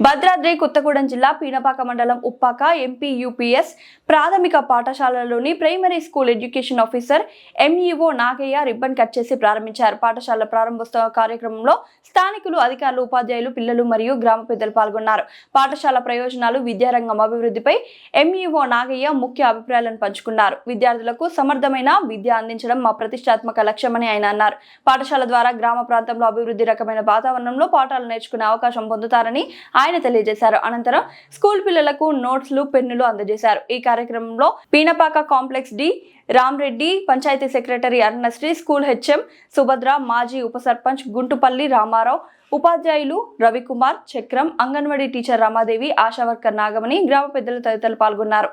భద్రాద్రి కొత్తగూడెం జిల్లా పీనపాక మండలం Uppaka MP UPS ప్రాథమిక పాఠశాలలోని primary school education officer MEO Nagaiah ribbon cut చేసి ప్రారంభించారు. పాఠశాల ప్రారంభోత్సవ కార్యక్రమంలో స్థానికులు అధికారులు ఉపాధ్యాయులు పిల్లలు మరియు గ్రామ పెద్దలు పాల్గొన్నారు. పాఠశాల ప్రయోజనాలు విద్యారంగం అభివృద్ధిపై ఎంఈఓ నాగయ్య ముఖ్య అభిప్రాయాలను పంచుకున్నారు. విద్యార్థులకు సమర్థమైన విద్య అందించడం మా ప్రతిష్టాత్మక లక్ష్యమని ఆయన అన్నారు. పాఠశాల ద్వారా గ్రామ ప్రాంతంలో అభివృద్ధి రకమైన వాతావరణంలో పాఠాలు నేర్చుకునే అవకాశం పొందుతారని ఆయన తెలియజేశారు. అనంతరం స్కూల్ పిల్లలకు నోట్స్లు పెన్నులు అందజేశారు. ఈ కార్యక్రమంలో Pinapaka complex D Ramreddy panchayat secretary Arunasri school HM Subhadra మాజీ ఉప సర్పంచ్ గుంటుపల్లి రామారావు ఉపాధ్యాయులు రవికుమార్ చక్రం అంగన్వాడీ టీచర్ రమాదేవి ఆశా వర్కర్ నాగమణి గ్రామ పెద్దలు తదితరులు పాల్గొన్నారు.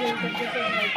నేను కట్ చేసే బయట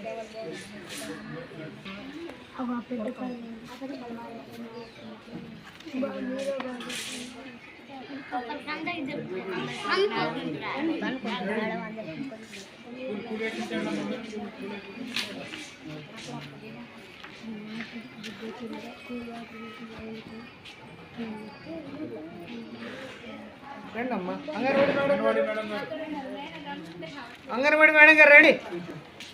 రండి అమ్మా అంగన్వాడి మేడం అంగన్వాడి మేడం గారు రెడీ.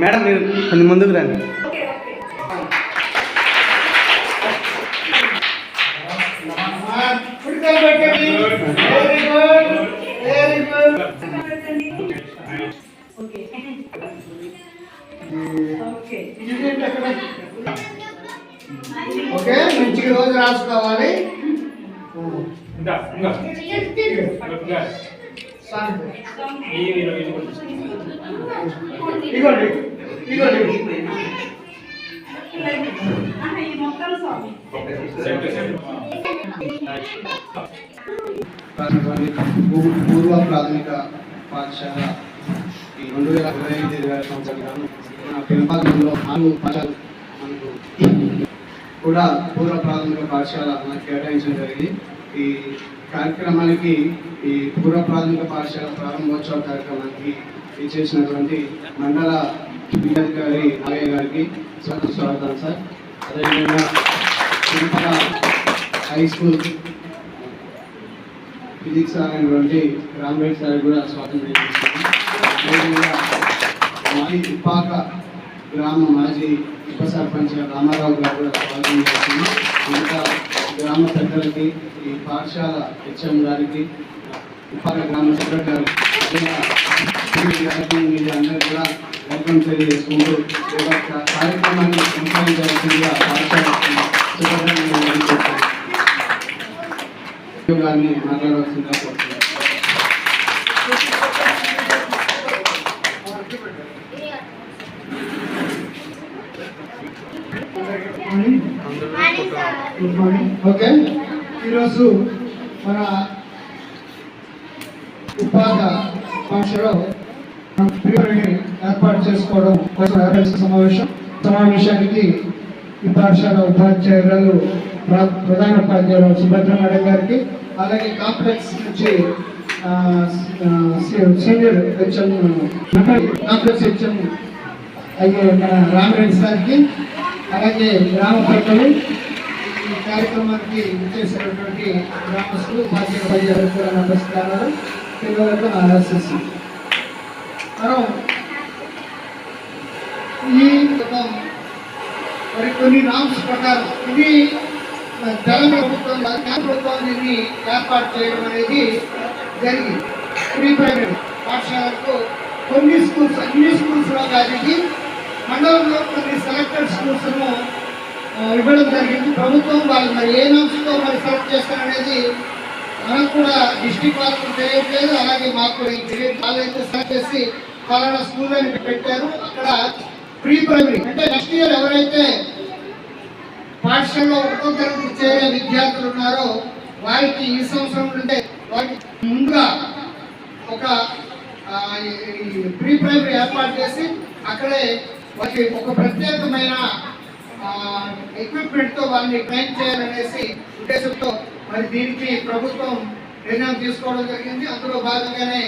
మేడం మీరు కొంచెం ముందుకు రండి. ఓకే మంచిగా రోజు రాసుకోవాలి. ఇగోండి ఇగోండి. ప్రాథమిక పూర్వ ప్రాథమిక పాఠశాల ఈ రెండు వేల ఇరవై ఐదు ఇరవై ఆరు సంవత్సరాలు మన నాలుగు పాఠశాలలు మనకు కూడా పూర్వ ప్రాథమిక పాఠశాల మనకు కేటాయించడం జరిగింది. ఈ కార్యక్రమానికి ఈ పూర్వ ప్రాథమిక పాఠశాల ప్రారంభోత్సవ కార్యక్రమానికి ఇచ్చేసినటువంటి మండల విద్యాధికారి నాగయ్య గారికి స్వాగతం సార్. అదేవిధంగా Tirupati high school physics sir అయినటువంటి రామ్రెడ్డి సార్ కూడా స్వాగతం తెలియజేస్తున్నాం అదేవిధంగా మాజీ గ్రామ మాజీ ఉప సర్పంచ్ రామారావు గారు కూడా స్వాగతం చేస్తున్నాం. ఇంకా గ్రామ సెక్రటరీకి ఈ పాఠశాల హెచ్ఎం గారికి ఉపాధి గ్రామ సెక్రటరీ గారికి మీరు అందరూ కూడా వెల్కమ్ తెలియజేసుకుంటూ కార్యక్రమాన్ని కొనసాగించాల్సిందిగా పాఠశాల గారిని మాట్లాడవలసిందిగా Thank you. Good morning okay ఈరోజు మన ఉపాధ భాషలో ప్రిపరేటరీ ఏర్పాటు చేసుకోవడం కోసం ఏర్పరిచిన సమావేశం. సమావేశానికి ఈ పాఠశాల ఉపాధ్యాయురాలు ప్ర- ప్రధాన ఉపాధ్యాయులు సుభద్ర మేడం గారికి అలాగే కాంప్లెక్స్ నుంచి సీనియర్ హెచ్ఎం కాంప్లెక్స్ హెచ్ఎం అయ్యే మన రామరెడ్డి సార్కి అలాగే గ్రామ ప్రజలు కార్యక్రమానికి చేసినటువంటి గ్రామస్తులు మాజీ ప్రజలకు కూడా నమస్కారాలు పిల్లలకు నా మనం ఈ మరి కొన్ని నామ్స్ ప్రకారం ఇది మన తెలంగాణ ప్రభుత్వం కేంద్ర ప్రభుత్వం దీన్ని ఏర్పాటు చేయడం అనేది జరిగింది. ప్రీ ప్రైమరీ పాఠశాలకు కొన్ని స్కూల్స్ అన్ని స్కూల్స్లో కాదు మండలంలో కొన్ని సెలెక్టెడ్ స్కూల్స్ను ఇవ్వడం జరిగింది. ప్రభుత్వం వాళ్ళు మరి ఏ నామ్స్తో మరి సెలెక్ట్ చేస్తారనేది మనకు కూడా డిస్టిక్ వాళ్ళకు తెలియట్లేదు. అలాగే మాకు కూడా ఇది తెలియదు సెలెక్ట్ చేసి పలానా స్కూల్ అని పెట్టారు. అక్కడ ప్రీ ప్రైమరీ అంటే నెక్స్ట్ ఇయర్ ఎవరైతే పాఠశాలలో ఒకటో తరగతి చేరే విద్యార్థులు ఉన్నారో వారికి ఈ సంవత్సరం నుండే వారికి ముందుగా ఒక ఈ ప్రీ ప్రైమరీ ఏర్పాటు చేసి అక్కడే వారికి ఒక ప్రత్యేకమైన ఎక్విప్మెంట్తో వాళ్ళని ట్రైన్ చేయాలనేసి ఉద్దేశంతో మరి దీనికి ప్రభుత్వం నిర్ణయం తీసుకోవడం జరిగింది. అందులో భాగంగానే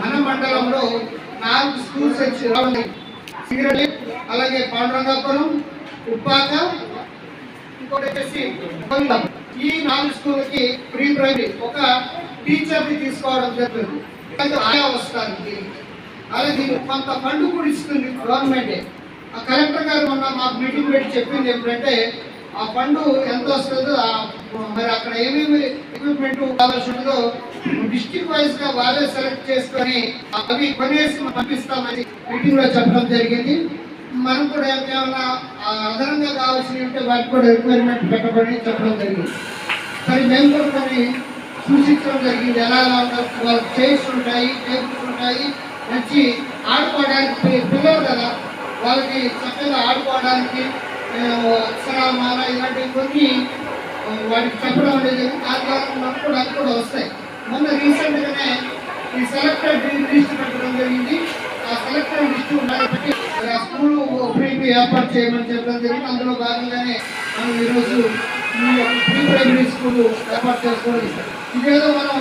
మన మండలంలో నాలుగు స్కూల్స్ వచ్చి రావడం అలాగే పాండురంగాపురం ఉప్పాక ఇంకోటి వచ్చేసి ఈ నాలుగు స్కూల్కి ప్రీ ప్రైమరీ ఒక టీచర్ని తీసుకోవడం జరుగుతుంది. అది ఆయా వస్తారు దీనికి. అలాగే దీనికి కొంత ఫండ్ కూడా ఇస్తుంది గవర్నమెంటే ఆ కలెక్టర్ గారు మొన్న మాకు మీటింగ్ పెట్టి చెప్పింది ఏంటంటే ఆ ఫండ్ ఎంత వస్తుందో ఆ- మరి అక్కడ ఏమేమి ఎక్విప్మెంట్ కావాల్సి ఉంటుందో డిస్ట్రిక్ట్ వైజ్గా వాళ్ళే సెలెక్ట్ చేసుకొని అవి కొనేసి పంపిస్తామని మీటింగ్లో చెప్పడం జరిగింది. మనం కూడా ఏమైనా అదనంగా కావాల్సినవి ఉంటే వాటికి కూడా రిక్వైర్మెంట్ పెట్టబడి చెప్పడం జరిగింది. మరి మేము కూడా కొన్ని సూచించడం జరిగింది. ఎలా ఎలా వాళ్ళకి చైర్స్ ఉంటాయి టేబుల్స్ ఉంటాయి మంచి ఆడుకోవడానికి పిల్లలు కదా వాళ్ళకి చక్కగా ఆడుకోవడానికి ఆ, అక్షరాలు ఇలాంటివి కొన్ని వాటికి చెప్పడం అనేది దాని కూడా అవి కూడా వస్తాయి. మొన్న రీసెంట్గానే ఈ సెలెక్టెడ్ లిస్ట్ పెట్టడం జరిగింది. ఆ సెలెక్టెడ్ లిస్ట్ ఉన్నాయి కాబట్టి ఆ స్కూల్ ప్రీపీ ఏర్పాటు చేయమని చెప్పడం జరిగింది అందులో భాగంగానే మనం ఈరోజు ఈ యొక్క ప్రీ ప్రైమరీ స్కూల్ ఏర్పాటు చేసుకోవడం ఇదేదో మనం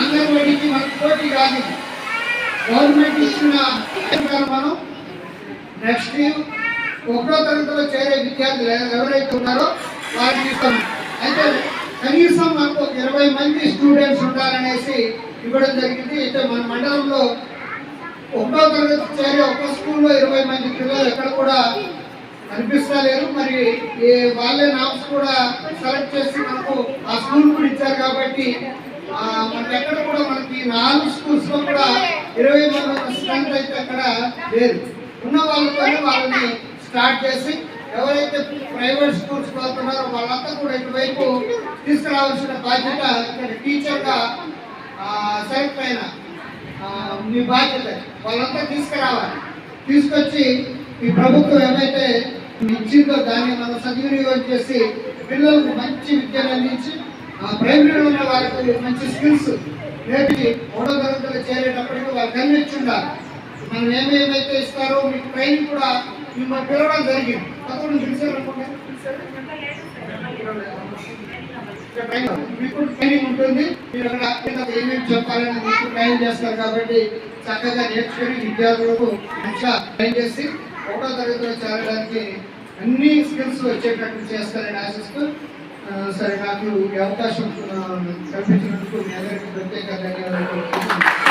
అంగన్వాడీకి మనకు పోటీ కాదు గవర్నమెంట్ ఇచ్చిన మనం నెక్స్ట్ ఒకటో తరగతిలో చేరే విద్యార్థులు ఎవరైతే ఉన్నారో వారిని ఇస్తాం. అయితే కనీసం మనకు ఒక ఇరవై మంది స్టూడెంట్స్ ఉండాలనేసి ఇవ్వడం జరిగింది. అయితే మన మండలంలో ఒకటో తరగతి చేరే ఒక స్కూల్లో ఇరవై మంది పిల్లలు ఎక్కడ కూడా కనిపిస్తలేరు. మరి ఈ వాళ్ళే నామ్స్ కూడా సెలెక్ట్ చేసి మనకు ఆ స్కూల్ కూడా ఇచ్చారు కాబట్టి మనకి ఎక్కడ కూడా మనకి నాలుగు స్కూల్స్లో కూడా ఇరవై మంది స్ట్రెంత్ అయితే అక్కడ లేదు. ఉన్న వాళ్ళతోనే వాళ్ళని స్టార్ట్ చేసి ఎవరైతే ప్రైవేట్ స్కూల్స్ వెళ్తున్నారో వాళ్ళంతా కూడా ఇటువైపు తీసుకురావాల్సిన బాధ్యత ఇక్కడ టీచర్గా సెలెక్ట్ అయిన మీ బాధ్యత. వాళ్ళంతా తీసుకురావాలి. తీసుకొచ్చి ఈ ప్రభుత్వం ఏమైతే ఇచ్చిందో దాన్ని మనం సద్వినియోగం చేసి పిల్లలకు మంచి విద్యను అందించి ప్రైమరీలో ఉన్న వాళ్ళకి మంచి స్కిల్స్ నేర్పి మూడో తరగతిలో చేరేటప్పటికి వాళ్ళకి కనిపించుండాలి మనం ఏమేమైతే ఇస్తారో మీకు ట్రైనింగ్ కూడా మిమ్మల్ని పిలవడం జరిగింది. అతను పిలిచారు ట్రైనింగ్ మీకు ట్రైనింగ్ ఉంటుంది. మీరు అక్కడ ఏమేమి చెప్పాలని మీకు ట్రైన్ చేస్తారు కాబట్టి చక్కగా నేర్చుకుని విద్యార్థులకు మంచిగా ట్రైన్ చేసి ఒకటో తరగతిలో చేరడానికి అన్ని స్కిల్స్ వచ్చేటట్టు చేస్తారని ఆశిస్తూ సరే నాకు ఈ అవకాశం కల్పించినందుకు మీ అందరికీ ప్రత్యేక ధన్యవాదాలు.